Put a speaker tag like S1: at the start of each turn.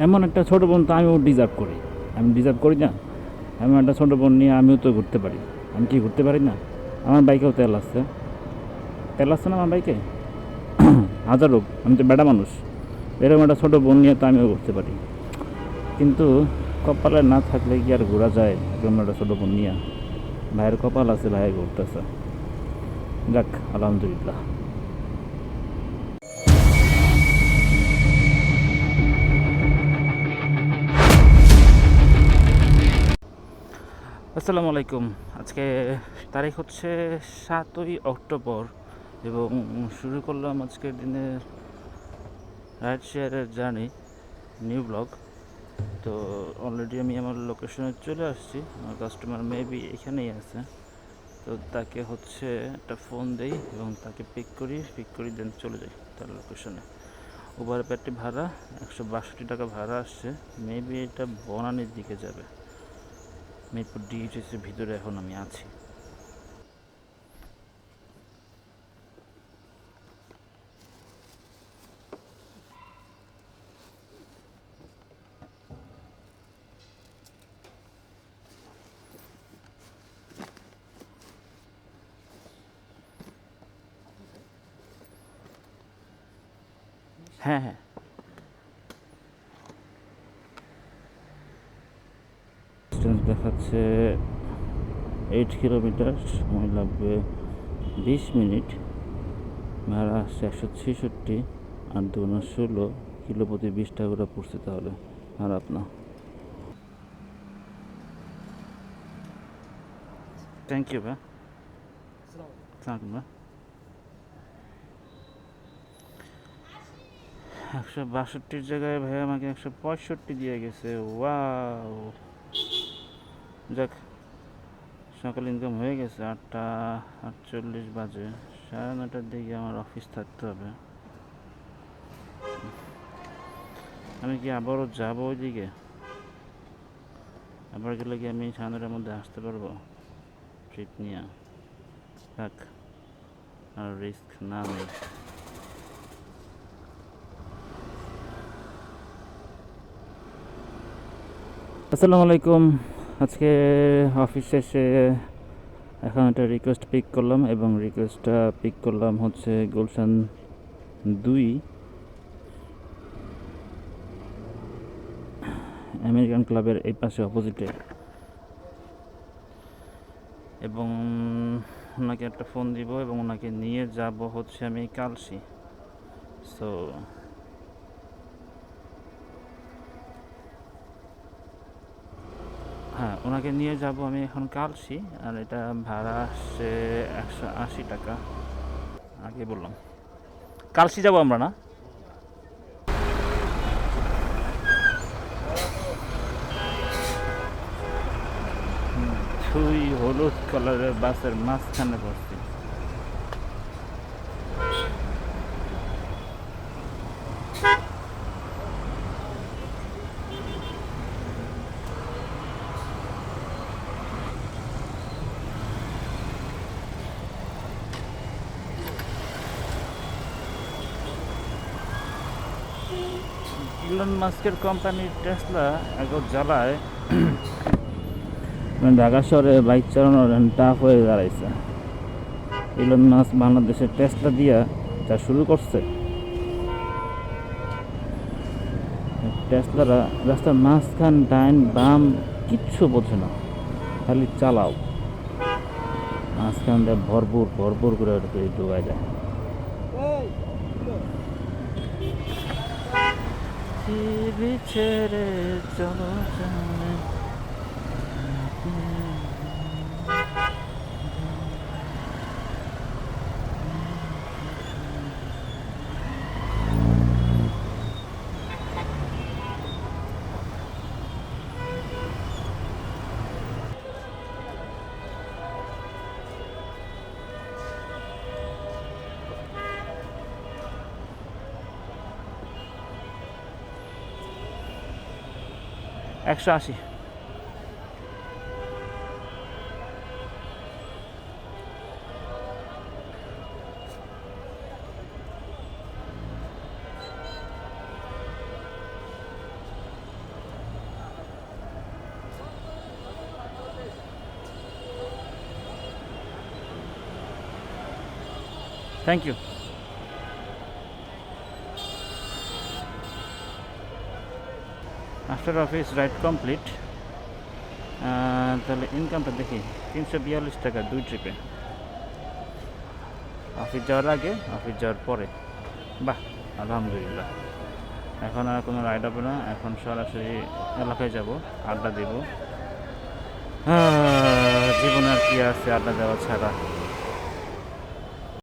S1: এমন একটা ছোটো বোন তো আমিও ডিজার্ভ করি। আমি ডিজার্ভ করি না। এমন একটা ছোটো বোন নিয়ে আমিও তো ঘুরতে পারি। আমি কি ঘুরতে পারি না? আমার বাইকেও তেল আসছে তেল আসছে না আমার বাইকে? হাজার। হোক আমি তো বেটা মানুষ। এরকম একটা ছোটো বোন নিয়ে তো আমিও ঘুরতে পারি। কিন্তু কপালে না থাকলে কি আর ঘোরা যায়? এরকম একটা ছোটো বোন নিয়ে। ভাইয়ের কপাল আছে ভাইয়ের ঘুরতেছে। যাক, আলহামদুলিল্লাহ। আসসালামু আলাইকুম। আজকে তারিখ হচ্ছে সাতই অক্টোবর এবং শুরু করলাম আজকের দিনে রাইড শেয়ারের জার্নি, নিউ ব্লগ। তো অলরেডি আমি আমার লোকেশনে চলে আসছি। আমার কাস্টমার মেবি এখানেই আছে। তো তাকে হচ্ছে একটা ফোন দেই এবং তাকে পিক করি পিক করি দেন চলে যাই তার লোকেশনে উবার প্যাটটি ভাড়া, একশো বাষট্টি টাকা ভাড়া আসছে। মেবি এটা বনানির দিকে যাবে। মিরপুর ডিএইচএসের ভিতরে এখন আমি আছি। হ্যাঁ হ্যাঁ। দেখাচ্ছে এইট কিলোমিটার সময় লাগবে বিশ মিনিট। ভাড়া আসছে একশো ছেষট্টি, আর দুগুণ ষোলো কিলো প্রতি বিশ টাকা করে পড়ছে তাহলে। খারাপ না থ্যাংক ইউ ভাই। একশো বাষট্টির জায়গায় ভাই আমাকে একশো পঁয়ষট্টি দিয়ে গেছে। ওয়াও যাক, সকাল ইনকাম হয়ে গেছে, আটটা আটচল্লিশ বাজে। সাড়ে নটার দিকে আমার অফিস থাকতে হবে। আমি কি আবারও যাব ওইদিকে? আবার গেলে কি আমি সাড়ে মধ্যে আসতে পারব? ট্রিপ নিয়ে। থাক, আর রিস্ক না নেই। আসসালামু আলাইকুম। আজকে অফিস শেষে এখন একটা রিকোয়েস্ট পিক করলাম এবং রিকোয়েস্টটা পিক করলাম হচ্ছে গুলশান দুই। আমেরিকান ক্লাবের এই পাশে অপোজিটে এবং ওনাকে একটা ফোন দিব এবং ওনাকে নিয়ে যাব হচ্ছে আমি কালসি। সো হ্যাঁ ওনাকে নিয়ে যাব আমি এখন কালসি, আর এটা ভাড়া আসছে একশো আশি টাকা। আগে বললাম। কালসি যাব আমরা না? হলুদ কালারের বাসের মাঝখানে বসছি ইলন মাস্কের কোম্পানির টেসলা একবার জ্বালায়। মানে ঢাকা শহরে বাইক চালানো টাফ হয়ে দাঁড়াইছে। ইলন মাস্ক বাংলাদেশের টেসলা দিয়া যা শুরু করছে। টেসলারা রাস্তার মাঝখান, ডাইন, বাম, কিচ্ছু বোঝে না। খালি চালাও। মাঝখান দিয়ে ভরপুর ভরপুর করে ঢুকায় যায় পৃথিবী ছেড়ে চলো একশো আশি Thank you. After office ride complete তাহলে ইনকামটা দেখি, তিনশো বিয়াল্লিশ টাকা, দুই ট্রিপে অফিস যাওয়ার আগে অফিস যাওয়ার পরে। বাহ, আলহামদুলিল্লাহ। এখন আর কোনো রাইড হবে না, এখন সরাসরি এলাকায় যাব, আড্ডা দেব। জীবনে আর কি আছে আড্ডা দেওয়া ছাড়া?